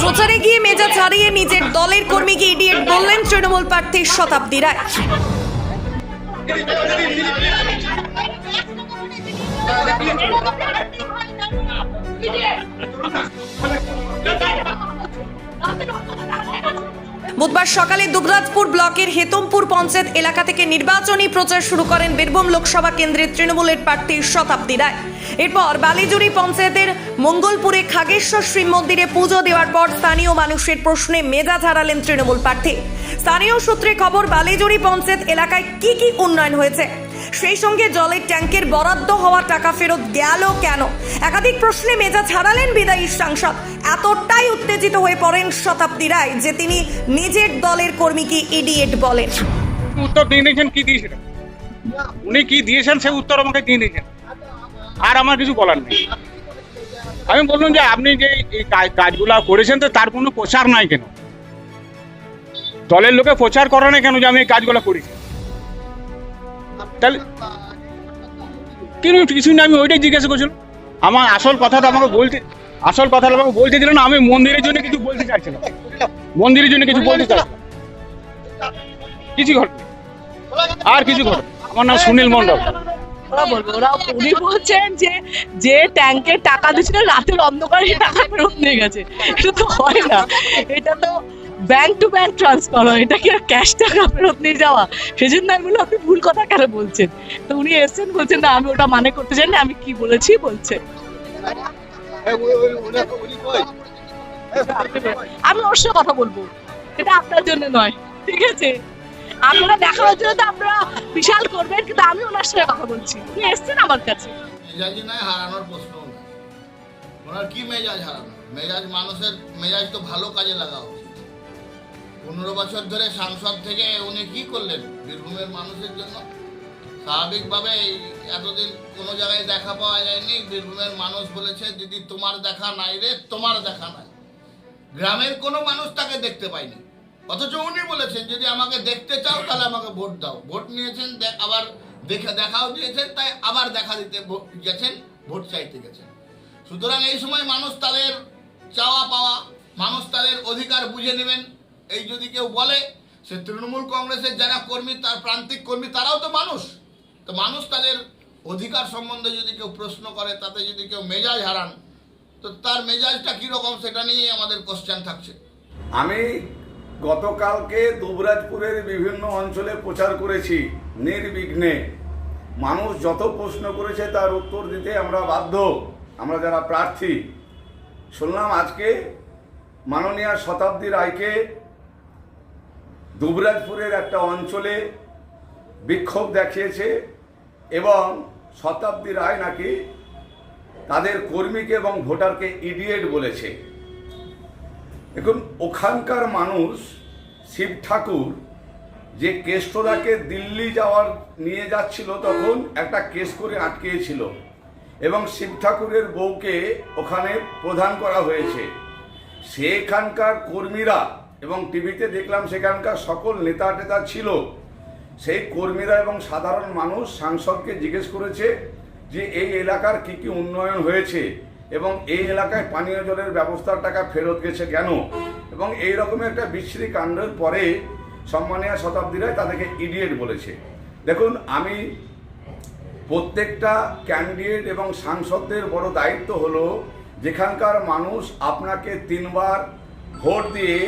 প্রচারে গিয়ে মেজা ছাড়িয়ে নিজের দলের কর্মীকে ইডিয়েট বললেন তৃণমূল প্রার্থী শতাব্দী রায়। বুধবার সকালে দুবরাজপুর ব্লকের হেতমপুর পঞ্চায়েত এলাকা থেকে নির্বাচনী প্রচার শুরু করেন বীরভূম লোকসভা কেন্দ্রের তৃণমূলের প্রার্থী শতাব্দী রায়। এরপর বালিজুড়ি পঞ্চায়েতের মঙ্গলপুরে খাগেশ্বর শ্রী মন্দিরে পুজো দেওয়ার পর স্থানীয় মানুষের প্রশ্নে মেজাজ হারালেন তৃণমূল প্রার্থী। স্থানীয় সূত্রে খবর, বালিজুড়ি পঞ্চায়েত এলাকায় কি কি উন্নয়ন হয়েছে? সেই সঙ্গে জলের ট্যাঙ্কের বরাদ্দ হওয়া টাকা ফেরত গেল কেন? একাধিক প্রশ্নে মেজাজ হারালেন বিদায়ী সাংসদ। এতটাই উত্তেজিত হয়ে পড়েন শতাব্দী রায়, যে তিনি নিজের দলের কর্মীকে ইডিয়েট বলেন। উত্তর দিয়ে দিয়েছেন কি দিয়েছেন উনি কি দিয়েছেন, সে উত্তর আমাকে দিয়ে দিয়েছেন আর আমার কিছু বলার নেই। আমি বললাম যে, আপনি যে কাজগুলো করেছেন, তো তার কোনো প্রচার নাই কেন? দলের লোকে প্রচার করে না কেন যে আমি এই কাজগুলো করেছি? তাহলে কিন্তু কিছু না আমি ওইটাই জিজ্ঞাসা করছিলাম। আমার আসল কথাটা আমাকে বলতে, আসল কথাটা আমাকে বলতে দিল না, আমি মন্দিরের জন্য কিছু বলতে চাইছিলাম। মন্দিরের জন্য কিছু বলতে চাই কিছু ঘটনা আর কিছু ঘটনা আমার নাম সুনীল মন্ডল ওরা বলব ওরা উনি বলছেন যে যে ট্যাঙ্কের টাকা দিচ্ছিল রাতের অন্ধকারে টাকা ফেরত নিয়ে গেছে। এটা তো হয় না। এটা তো ব্যাংক টু ব্যাংক ট্রান্সফার হয়। এটা কি ক্যাশ টাকা ফেরত নিয়ে যাওয়া। সেজন্য আমি বললাম আপনি ভুল কথা কেন বলছেন? তো উনি এসছেন বলছেন না আমি ওটা মানে করতে চাই না আমি কি বলেছি? বলছে। আমি ওর সাথে কথা বলব। এটা আপনার জন্য নয় ঠিক আছে? আপনারা দেখানোর জন্য তো আপনারা বিশাল করবেন, কিন্তু আমি ওনার সাথে কথা বলছি। উনি এসছেন আমার কাছে। মেজাজই নয় হারানোর প্রশ্ন ওনার। কি মেজাজ হারানো? মেজাজ মানুষের, মেজাজ তো ভালো কাজে লাগা উচিত। পনেরো বছর ধরে সাংসদ থেকে উনি কি করলেন? বীরভূমের মানুষের জন্য? স্বাভাবিকভাবে এতদিন কোনো জায়গায় দেখা পাওয়া যায়নি। বীরভূমের মানুষ বলেছে, দিদি, তোমার দেখা নাই রে, তোমার দেখা নাই। গ্রামের কোনো মানুষ তাকে দেখতে পায়নি। অথচ উনি বলেছেন, যদি আমাকে দেখতে চাও, তাহলে আমাকে ভোট দাও। ভোট নিয়েছেন আবার দেখে দেখাও দিয়েছেন, তাই আবার দেখা দিতে গেছেন, ভোট চাইতে গেছেন। সুতরাং এই সময় মানুষ তাদের চাওয়া পাওয়া, মানুষ তাদের অধিকার বুঝে নেবেন। এই যদি কেউ বলে, সে তৃণমূল কংগ্রেসের যারা কর্মী, তার প্রান্তিক কর্মী, তারাও তো মানুষ। তো মানুষ তাদের অধিকার সম্বন্ধে যদি কেউ প্রশ্ন করে, তাতে যদি কেউ মেজাজ হারান, তো তার মেজাজটা কীরকম, সেটা নিয়েই আমাদের কোশ্চেন থাকছে। আমি গতকালকে দুবরাজপুরের বিভিন্ন অঞ্চলে প্রচার করেছি, নির্বিঘ্নে। মানুষ যত প্রশ্ন করেছে তার উত্তর দিতে আমরা বাধ্য, আমরা যারা প্রার্থী। শুনলাম আজকে মাননীয় শতাব্দী রায়কে দুবরাজপুরের একটা অঞ্চলে বিক্ষোভ দেখিয়েছে এবং শতাব্দী রায় নাকি তাদের কর্মীকে এবং ভোটারকে ইডিয়েট বলেছে। দেখুন, ওখানকার মানুষ শিব ঠাকুর যে কেষ্টদাকে দিল্লি যাওয়ার নিয়ে যাচ্ছিল তখন একটা কেস করে আটকিয়েছিল এবং শিব ঠাকুরের বউকে ওখানে প্রধান করা হয়েছে। সেখানকার কর্মীরা এবং টিভিতে দেখলাম সেখানকার সকল নেতা টেতা ছিল। সেই কর্মীরা এবং সাধারণ মানুষ সাংসদকে জিজ্ঞেস করেছে যে এই এলাকার কি কি উন্নয়ন হয়েছে। এবং এই এলাকায় পানীয় জলের ব্যবস্থার টাকা ফেরত গেছে কেন? এবং এই রকমের একটা বিশ্রী কাণ্ডের পরে সম্মানীয় শতাব্দীরাই তাদেরকে ইডিয়েট বলেছে। দেখুন, আমি প্রত্যেকটা ক্যান্ডিডেট এবং সাংসদদের বড় দায়িত্ব হলো যেখানকার মানুষ আপনাকে তিনবার ভোট দিয়ে,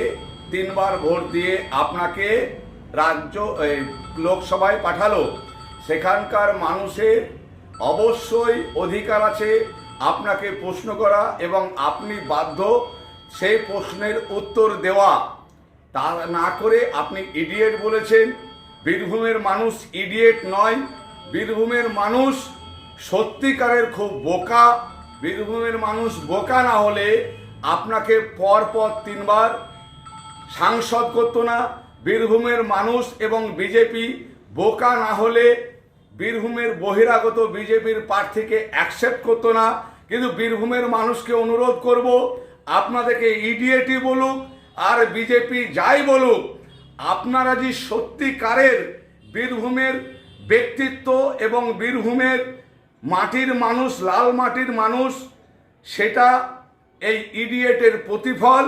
তিনবার ভোট দিয়ে আপনাকে রাজ্য লোকসভায় পাঠালো। সেখানকার মানুষের অবশ্যই অধিকার আছে আপনাকে প্রশ্ন করা এবং আপনি বাধ্য সেই প্রশ্নের উত্তর দেওয়া। তা না করে আপনি ইডিয়েট বলেছেন। বীরভূমের মানুষ ইডিয়েট নয়। বীরভূমের মানুষ সত্যিকারের খুব বোকা। বীরভূমের মানুষ বোকা না হলে আপনাকে পর পর তিনবার সাংসদ করতো না। বীরভূমের মানুষ এবং বিজেপি বোকা না হলে বীরভূমের বহিরাগত বিজেপির প্রার্থীকে অ্যাকসেপ্ট করতো না। কিন্তু বীরভূমের মানুষকে অনুরোধ করব, আপনাদেরকে ইডিএটি বলুক আর বিজেপি যাই বলুক, আপনারা যে সত্যিকারের বীরভূমের ব্যক্তিত্ব এবং বীরভূমের মাটির মানুষ, লাল মাটির মানুষ, সেটা এই ইডিয়েটের প্রতিফল।